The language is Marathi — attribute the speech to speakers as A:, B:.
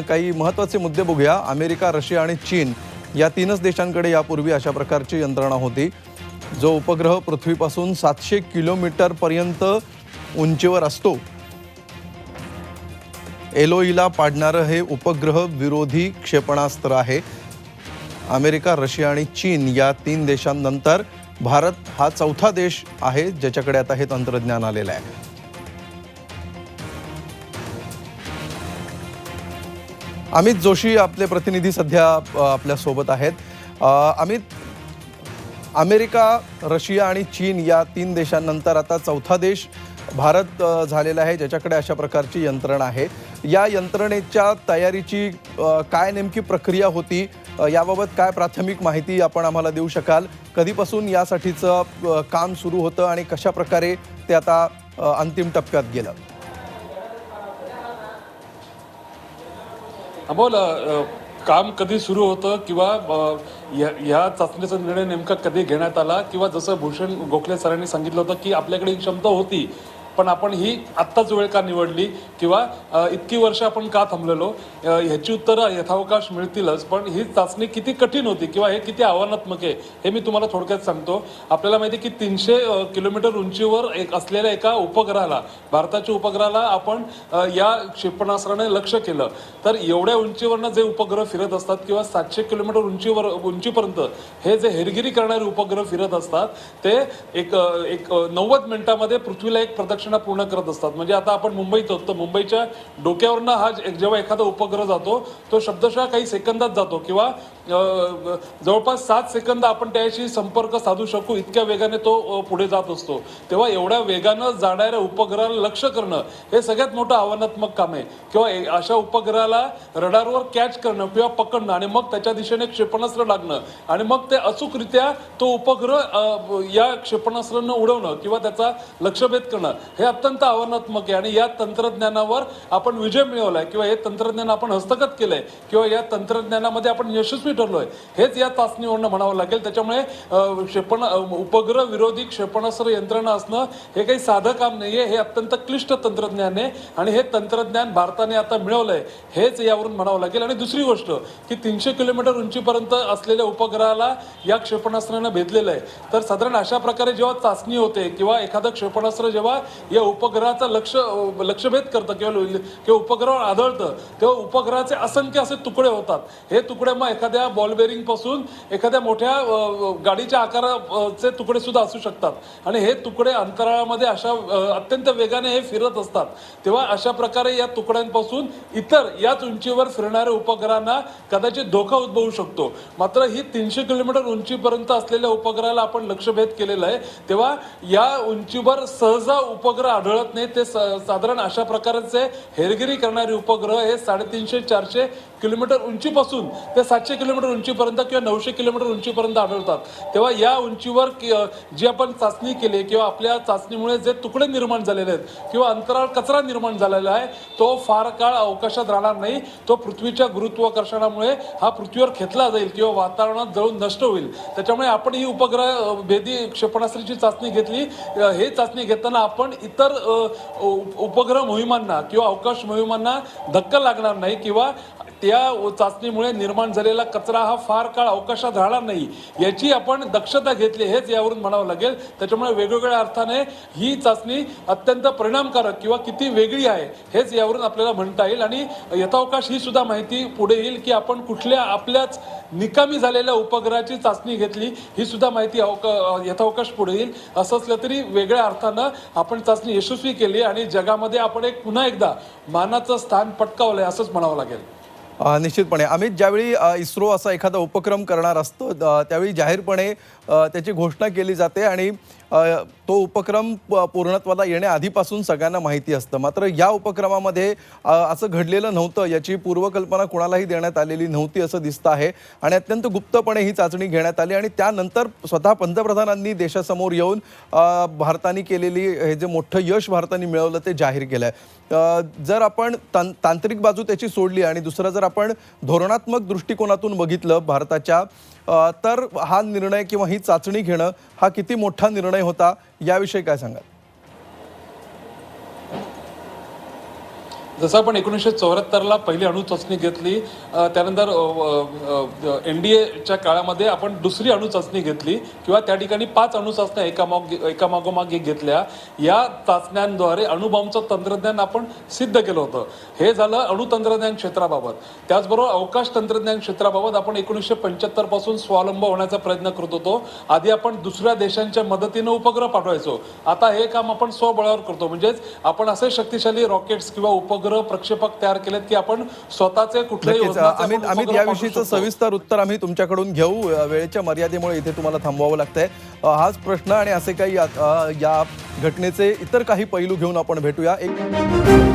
A: काही महत्त्वाचे मुद्दे बघूया. अमेरिका रशिया आणि चीन या तीनच देशांकडे यापूर्वी अशा प्रकारची यंत्रणा होती. जो उपग्रह पृथ्वीपासून सातशे किलोमीटरपर्यंत उंचीवर असतो. एलोईला पाडणारं हे उपग्रह विरोधी क्षेपणास्त्र आहे. अमेरिका रशिया आणि चीन या तीन देशांनंतर भारत हा चौथा देश आहे ज्याच्याकडे आता हे तंत्रज्ञान आलेलं आहे. अमित जोशी आपले प्रतिनिधी सध्या आपल्यासोबत आहेत. अमित अमेरिका रशिया आणि चीन या तीन देशांनंतर आता चौथा देश भारत झालेला आहे ज्याच्याकडे अशा प्रकारची यंत्रणा आहे. या यंत्रणेच्या तयारीची काय नेमकी प्रक्रिया होती याबाबत काय प्राथमिक माहिती आपण आम्हाला देऊ शकाल? कधीपासून यासाठीचं काम सुरू होतं आणि कशा प्रकारे ते आता अंतिम टप्प्यात गेलं?
B: अमोल काम कधी सुरू होतं किंवा अ, ह्या चाचणीचा निर्णय नेमका कधी घेण्यात आला? किंवा जसं भूषण गोखले सरांनी सांगितलं होतं की आपल्याकडे ही क्षमता होती पण आपण ही आत्ताच वेळ का निवडली किंवा इतकी वर्ष आपण का थांबलेलो? ह्याची उत्तरं यथावकाश मिळतीलच पण ही चाचणी किती कठीण होती किंवा हे किती आव्हानात्मक आहे हे मी तुम्हाला थोडक्यात सांगतो. आपल्याला माहिती आहे की तीनशे किलोमीटर उंचीवर एक असलेल्या एका उपग्रहाला भारताच्या उपग्रहाला आपण या क्षेपणास्त्राने लक्ष केलं. तर एवढ्या उंचीवरनं जे उपग्रह फिरत असतात किंवा सातशे किलोमीटर उंचीवर उंचीपर्यंत हे जे हेरगिरी करणारे उपग्रह फिरत असतात ते एक एक नव्वद मिनिटामध्ये पृथ्वीला एक प्रदक्षिण पूर्ण करत असतात. म्हणजे आता आपण मुंबईत आहोत तर मुंबईच्या डोक्यावरनं हा जेव्हा एखादा उपग्रह जातो तो शब्दशः काही सेकंदात जातो किंवा जवळपास सात सेकंद आपण त्याशी संपर्क साधू शकू इतक्या वेगाने तो पुढे जात असतो. तेव्हा एवढ्या वेगानं जाणाऱ्या उपग्रहाला लक्ष करणं हे सगळ्यात मोठं आव्हानात्मक काम आहे. किंवा अशा उपग्रहाला रडारवर कॅच करणं किंवा पकडणं आणि मग त्याच्या दिशेने क्षेपणास्त्र लागणं आणि मग ते अचूकरित्या तो उपग्रह या क्षेपणास्त्रानं उडवणं किंवा त्याचा लक्षभेद करणं. हे अत्यंत आव्हानात्मक आहे आणि या तंत्रज्ञानावर आपण विजय मिळवलाय किंवा हे तंत्रज्ञान आपण हस्तगत केलंय किंवा या तंत्रज्ञानामध्ये आपण यशस्वी ठरलोय हेच या चाचणीवरनं म्हणावं लागेल. त्याच्यामुळे क्षेपण उपग्रह विरोधी क्षेपणास्त्र यंत्रणा असणं हे काही साधं काम नाही आहे हे अत्यंत क्लिष्ट तंत्रज्ञान आहे आणि हे तंत्रज्ञान भारताने आता मिळवलंय हेच यावरून म्हणावं लागेल. आणि दुसरी गोष्ट की तीनशे किलोमीटर उंचीपर्यंत असलेल्या उपग्रहाला या क्षेपणास्त्रानं भेदलेलं आहे. तर साधारण अशा प्रकारे जेव्हा चाचणी होते किंवा एखादं क्षेपणास्त्र जेव्हा या उपग्रहाचा लक्ष लक्षभेद करतं किंवा किंवा उपग्रहावर आदळतं तेव्हा उपग्रहाचे असंख्य असे तुकडे होतात. हे तुकडे मग एखाद्या बॉल बेरिंगपासून एखाद्या मोठ्या गाडीच्या आकाराचे तुकडे सुद्धा असू शकतात. आणि हे तुकडे अंतराळामध्ये अशा अत्यंत वेगाने हे फिरत असतात. तेव्हा अशा प्रकारे या तुकड्यांपासून इतर याच उंचीवर फिरणाऱ्या उपग्रहांना कदाचित धोका उद्भवू शकतो. मात्र ही तीनशे किलोमीटर उंचीपर्यंत असलेल्या उपग्रहाला आपण लक्षभेद केलेला आहे. तेव्हा या उंचीवर सहजा उपग्रह आढळत नाही. ते साधारण अशा प्रकारचे हेरगिरी करणारे उपग्रह हे साडेतीनशे चारशे किलोमीटर उंचीपासून ते सातशे किलोमीटर उंचीपर्यंत किंवा नऊशे किलोमीटर उंचीपर्यंत आढळतात. तेव्हा या उंचीवर जी आपण चाचणी केली किंवा आपल्या चाचणीमुळे जे तुकडे निर्माण झालेले आहेत किंवा अंतराळ कचरा निर्माण झालेला आहे तो फार काळ अवकाशात राहणार नाही. तो पृथ्वीच्या गुरुत्वाकर्षणामुळे हा पृथ्वीवर खेचला जाईल किंवा वातावरणात जळून नष्ट होईल. त्याच्यामुळे आपण ही उपग्रह भेदी क्षेपणास्त्राची चाचणी घेतली. हे चाचणी घेताना आपण इतर उपग्रह मोहिमांना किंवा अवकाश मोहिमांना धक्का लागणार नाही किंवा त्या चाचणीमुळे निर्माण झालेला कचरा हा फार काळ अवकाशात राहणार नाही. याची आपण दक्षता घेतली हेच यावरून म्हणावं लागेल. त्याच्यामुळे वेगवेगळ्या अर्थाने ही चाचणी अत्यंत परिणामकारक किंवा किती वेगळी आहे हेच यावरून आपल्याला म्हणता येईल. आणि यथावकाश ही सुद्धा माहिती पुढे येईल की आपण कुठल्या आपल्याच निकामी झालेल्या उपग्रहाची चाचणी घेतली ही सुद्धा माहिती अवका यथावकाश पुढे येईल. असं असलं तरी वेगळ्या अर्थानं आपण चाचणी यशस्वी केली आणि जगामध्ये आपण एक पुन्हा एकदा मानाचं स्थान पटकावलंय असंच म्हणावं लागेल.
A: निश्चितपणे. अमित ज्यावेळी इस्रो असा एखादा उपक्रम करणार असतो त्यावेळी जाहीरपणे त्याची घोषणा केली जाते आणि तो उपक्रम प- पूर्णत्वाला येण्याआधीपासून सगळ्यांना माहिती असतं. मात्र या उपक्रमामध्ये असं घडलेलं नव्हतं याची पूर्वकल्पना कुणालाही देण्यात आलेली नव्हती असं दिसतं आहे आणि अत्यंत गुप्तपणे ही चाचणी घेण्यात आली आणि त्यानंतर स्वतः पंतप्रधानांनी देशासमोर येऊन भारताने केलेली हे जे मोठं यश भारताने मिळवलं ते जाहीर केलं आहे जर आपण तां तांत्रिक बाजू त्याची सोडली आणि दुसरं जर आपण धोरणात्मक दृष्टिकोनातून बघितलं भारताच्या तर हा निर्णय किंवा ही चाचणी घेणं हा किती मोठा निर्णय होता याविषयी काय सांगाल?
B: जसं आपण एकोणीसशे चौऱ्याहत्तरला पहिली अणुचाचणी घेतली त्यानंतर एन डी एच्या काळामध्ये आपण दुसरी अणुचाचणी घेतली किंवा त्या ठिकाणी पाच अणुचाचण्या एकामाग एकामागोमाग एक घेतल्या. या चाचण्यांद्वारे अणुबॉम्बचं तंत्रज्ञान आपण सिद्ध केलं होतं. हे झालं अणुतंत्रज्ञान क्षेत्राबाबत. त्याचबरोबर अवकाश तंत्रज्ञान क्षेत्राबाबत आपण एकोणीसशे पंच्याहत्तरपासून स्वावलंब होण्याचा प्रयत्न करत होतो. आधी आपण दुसऱ्या देशांच्या मदतीनं उपग्रह पाठवायचो. आता हे काम आपण स्वबळावर करतो. म्हणजेच आपण असे शक्तिशाली रॉकेट्स किंवा उपग्रह प्रक्षेपक तयार केलेत की आपण स्वतःचे कुठल्याही वजनाचे
A: अमित याविषयीचं. सविस्तर उत्तर आम्ही तुमच्याकडून घेऊ. वेळेच्या मर्यादेमुळे इथे तुम्हाला थांबवावं लागतंय. हाच प्रश्न आणि असे काही या घटनेचे इतर काही पैलू घेऊन आपण भेटूया. एक